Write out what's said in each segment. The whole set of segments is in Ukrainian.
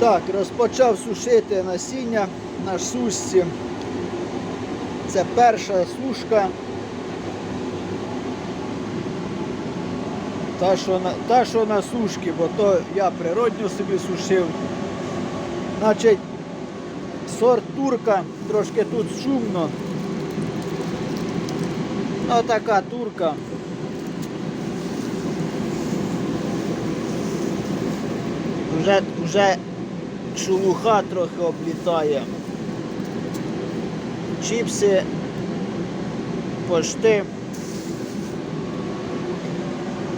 Так, розпочав сушити насіння на сушці. Це перша сушка. Та, що на, та, що на сушки, бо то я природньо собі сушив. Значить, сорт турка, трошки тут шумно. Ну така турка. Вже, вже шелуха трохи облітає. Чіпси пошти.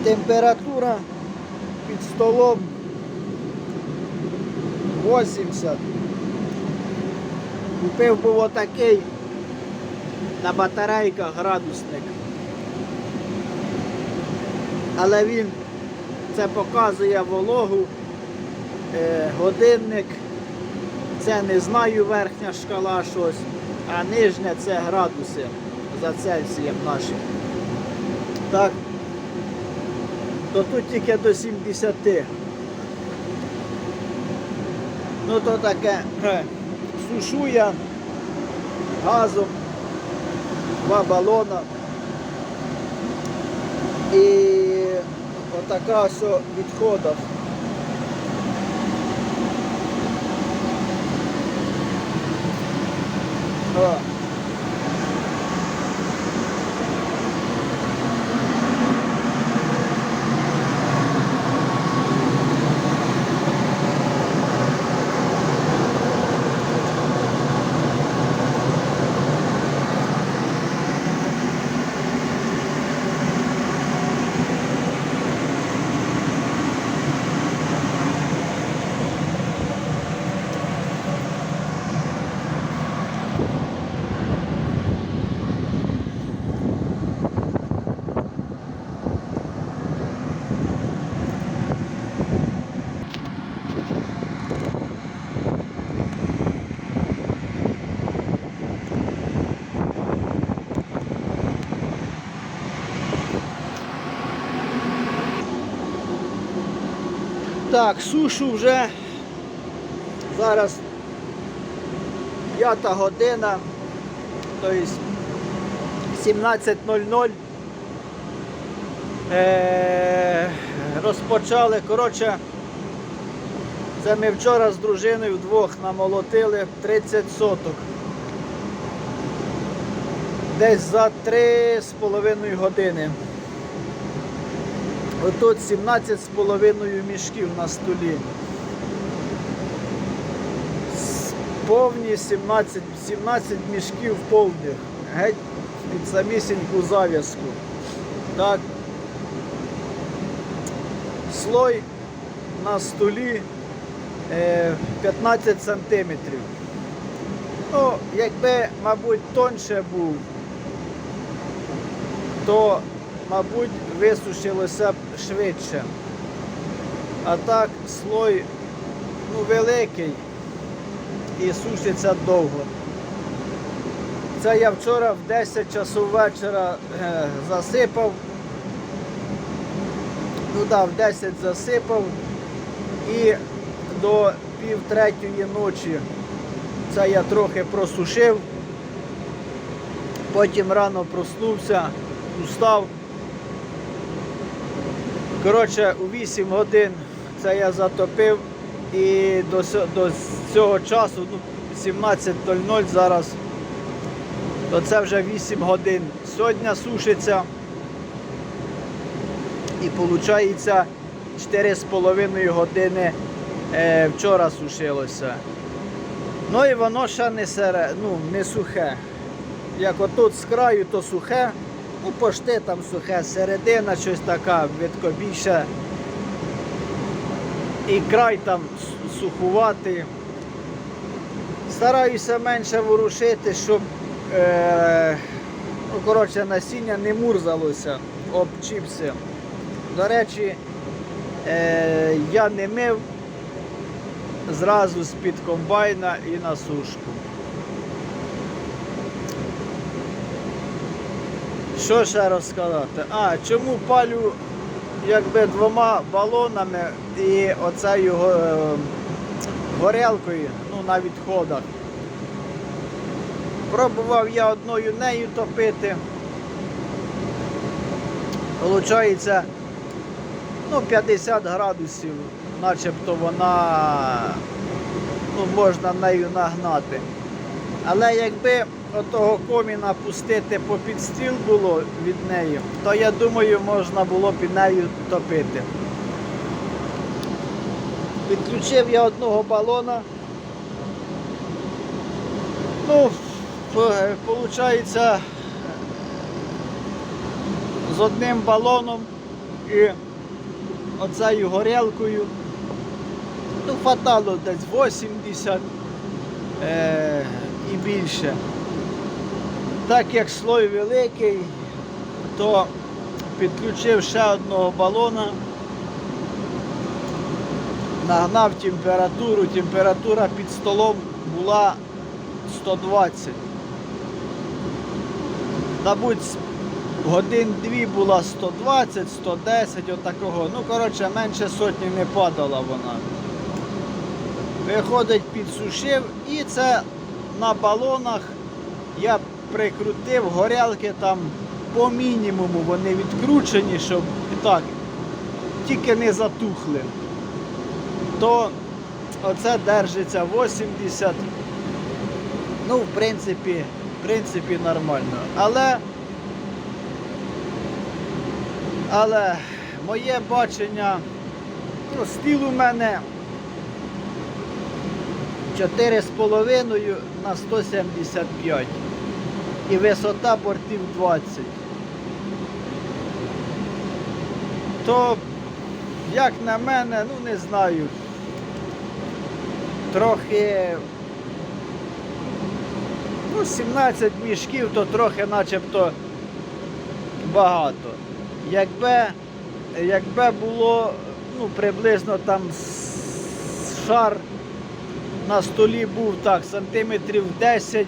Температура під столом 80. Купив був отакий на батарейках градусник. Але він це показує вологу, годинник. Це не знаю верхня шкала щось, а нижня це градуси за Цельсієм нашим. Так, то тут тільки до 70. Ну то таке е, сушу я газом, два балона. І отака все відходів. 喝 Так, сушу вже зараз п'ята година, тобто 17.00. Е, розпочали. Коротше, це ми вчора з дружиною вдвох намолотили 30 соток. Десь за 3,5 години. Отут 17,5 мішків на столі. Повні 17, 17 мішків повних. Геть під самісіньку зав'язку. Так. Слой на столі е, 15 сантиметрів. Ну, якби, мабуть, тонше був, то мабуть, висушилося б швидше. А так слой ну, великий і сушиться довго. Це я вчора в 10 часов вечора е, засипав. Ну да, в 10 засипав і до пів третьої ночі це я трохи просушив. Потім рано проснувся, устав. Коротше, у 8 годин це я затопив і до, до цього часу, ну, 17.00 зараз, то це вже 8 годин. Сьогодні сушиться і виходить 4,5 години е, вчора сушилося. Ну і воно ще не сере, ну, не сухе. Як отут з краю, то сухе, ну пошти там сухе, середина щось така, видко. І край там с- сухуватий. Стараюся менше ворушити, щоб е, ну, коротше, насіння не мурзалося об чіпси. До речі, е, я не мив зразу з-під комбайна і на сушку. Що ще розказати? А, чому палю якби двома балонами і оцею е, горелкою, ну на відходах. Пробував я одною нею топити. Получається, ну, 50 градусів, начебто вона ну, можна нею нагнати. Але якби отого коміна пустити по підстіл було від неї, то я думаю, можна було і нею топити. Підключив я одного балона. Ну, виходить, з одним балоном і оцею горілкою. Ну, хватало десь 80 е, і більше. Так як слой великий, то підключив ще одного балона, нагнав температуру, температура під столом була 120. Мабуть, годин-дві була 120, 110, отакого. Ну, коротше, менше сотні не падала вона. Виходить, підсушив і це на балонах я прикрутив горялки там по мінімуму, вони відкручені, щоб так, тільки не затухли. То оце держиться 80. Ну, в принципі, в принципі, нормально. Але, але моє бачення, ну, стіл у мене 4,5 на 175 і висота бортів 20. То, як на мене, ну не знаю, трохи ну, 17 мішків, то трохи начебто багато. Якби, якби було ну, приблизно там шар на столі був так, сантиметрів 10,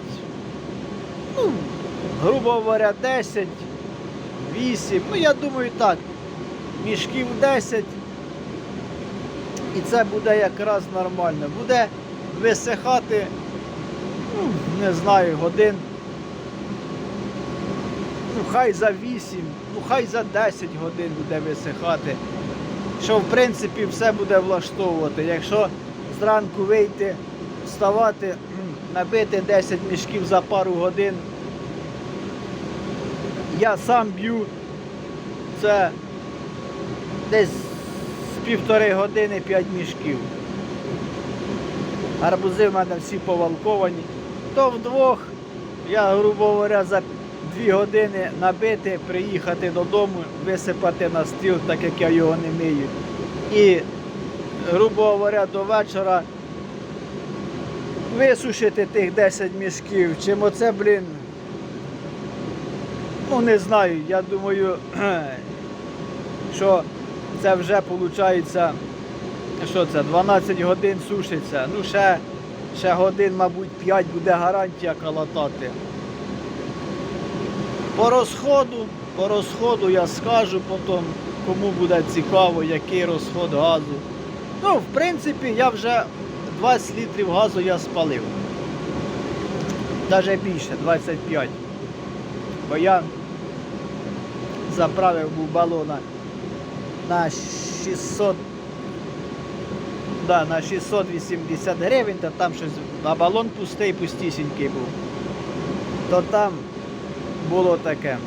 ну, грубо говоря, 10, 8, ну я думаю так, мішків 10. І це буде якраз нормально. Буде висихати, ну, не знаю, годин. Ну, хай за 8, ну хай за 10 годин буде висихати. Що в принципі все буде влаштовувати. Якщо зранку вийти, вставати, набити 10 мішків за пару годин. Я сам б'ю це десь з півтори години 5 мішків. Арбузи в мене всі повалковані. То вдвох я, грубо говоря, за 2 години набити, приїхати додому, висипати на стіл, так як я його не мию. І, грубо говоря, до вечора висушити тих 10 мішків. Чим оце, блін, ну не знаю, я думаю, що це вже виходить, що це, 12 годин сушиться. Ну, ще, ще годин, мабуть, 5 буде гарантія калатати. По розходу, по розходу я скажу потім, кому буде цікаво, який розход газу. Ну, в принципі, я вже 20 літрів газу я спалив. Навіть більше, 25. Бо я заправив був балона на 600 да, на 680 гривень, то там щось, а балон пустий, пустісінький був. То там було таке.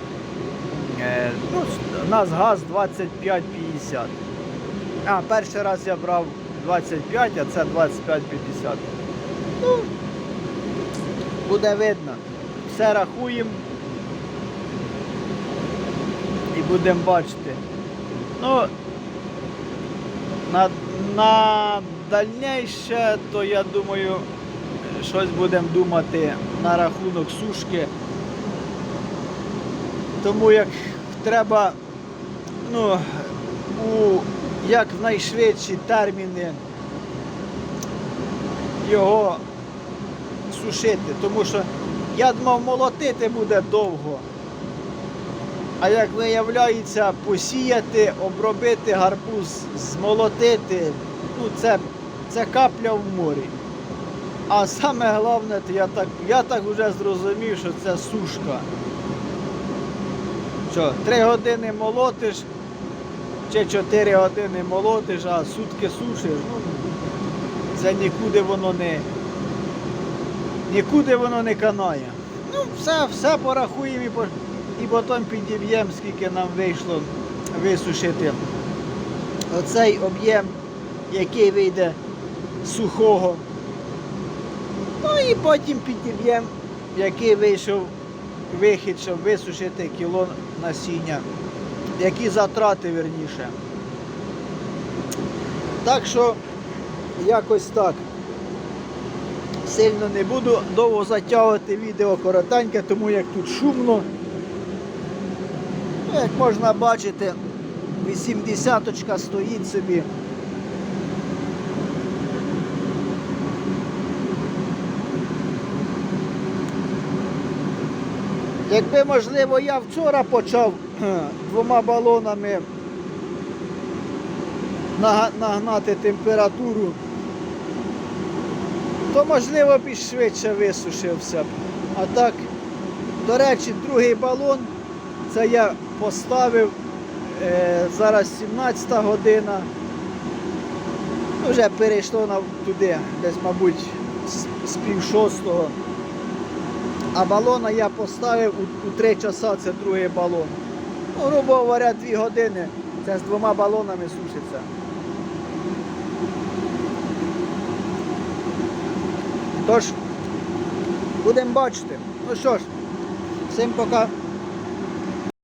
Е, ну, у нас газ 25-50. А, перший раз я брав 25, а це 25-50. Ну, буде видно. Все рахуємо і будемо бачити. Ну, на, на дальніше, то я думаю, щось будемо думати на рахунок сушки. Тому як треба ну, у як в найшвидші терміни його сушити, тому що я думав, молотити буде довго. А як виявляється, посіяти, обробити гарбуз, змолотити, ну це це капля в морі. А саме головне, я так, я так вже зрозумів, що це сушка. Що, три години молотиш, чи чотири години молотиш, а сутки сушиш, ну, це нікуди воно не. Нікуди воно не канає. Ну, все, все порахуємо і, по- і потім підіб'ємо, скільки нам вийшло висушити оцей об'єм, який вийде сухого. Ну і потім підіб'ємо, який вийшов вихід, щоб висушити кіло насіння. Які затрати верніше. Так що якось так. Сильно не буду довго затягувати відео коротеньке, тому як тут шумно. Ну, Як можна бачити, 80 стоїть собі. Якби, можливо, я вчора почав двома балонами нагнати температуру, то можливо б і швидше висушився б. А так, до речі, другий балон це я поставив е, зараз 17 година. Вже перейшло туди, десь, мабуть, з пів шостого. А балона я поставив у, у 3 часа, це другий балон. Ну, грубо говоря, 2 години. Це з двома балонами сушиться. Тож, будемо бачити. Ну що ж, всім пока.